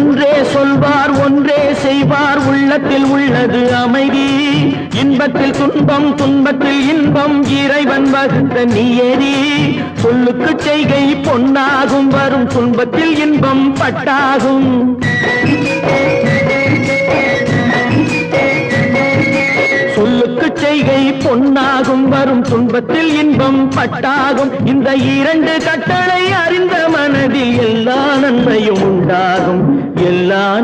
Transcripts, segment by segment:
ஒன்றே சொல்வார் ஒன்றே செய்வார். உள்ளத்தில் உள்ளது அமைதி. இன்பத்தில் துன்பம் துன்பத்தில் இன்பம். இறைவன் வகுத்த நியதி. சொல்லுக்கு செய்கை பொன்னாகும். வரும் துன்பத்தில் இன்பம் பட்டாகும். சொல்லுக்கு செய்கை பொன்னாகும். வரும் துன்பத்தில் இன்பம் பட்டாகும். இந்த இரண்டு கட்டளை அறிந்த மனதில்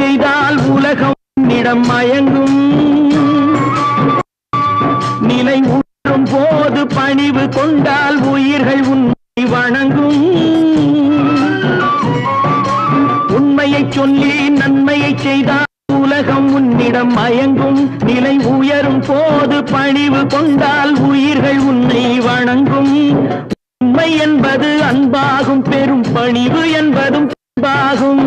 செய்தால் உலகம் உன்னிடம் மயங்கும். நிலை ஊற்றும் போது பணிவு கொண்டால் உயிர்கள் உன்னை வணங்கும். உண்மையை சொல்லி நன்மையை செய்தால் உலகம் உன்னிடம் மயங்கும். நிலை உயரும் போது பணிவு கொண்டால் உயிர்கள் உன்னை வணங்கும். உண்மை என்பது அன்பாகும் பெரும் பணிவு என்பதும் அன்பாகும்.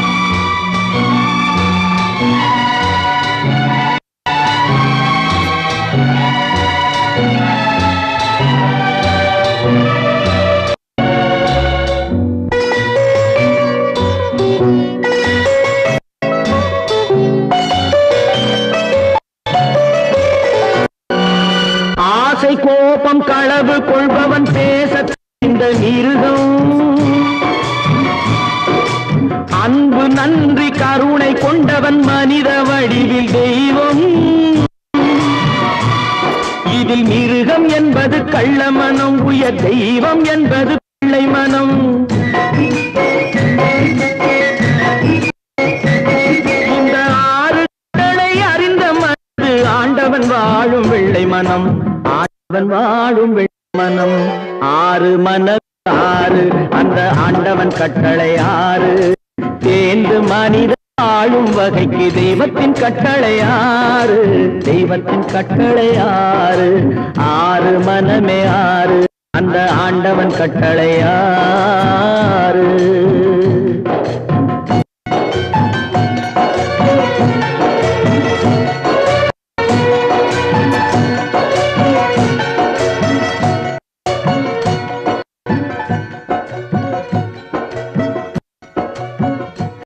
கோபம் களவு கொள்பவன் பேச இந்த மிருகம். அன்பு நன்றி கருணை கொண்டவன் மனித வடிவில் தெய்வம். இதில் மிருகம் என்பது கள்ள மனம் உயர் தெய்வம் என்பது பிள்ளை மனம். இந்த அறிந்த மனது ஆண்டவன் வாழும் வெள்ளை மனம். அவன் வாழும் மனம் ஆறு மனம் ஆறு அந்த ஆண்டவன் கட்டளை ஆறு. தேர்ந்து மனித ஆளும் வகைக்கு தெய்வத்தின் கட்டளை ஆறு. தெய்வத்தின் கட்டளை ஆறு. ஆறு மனமே ஆறு. அந்த ஆண்டவன் கட்டளை ஆறு.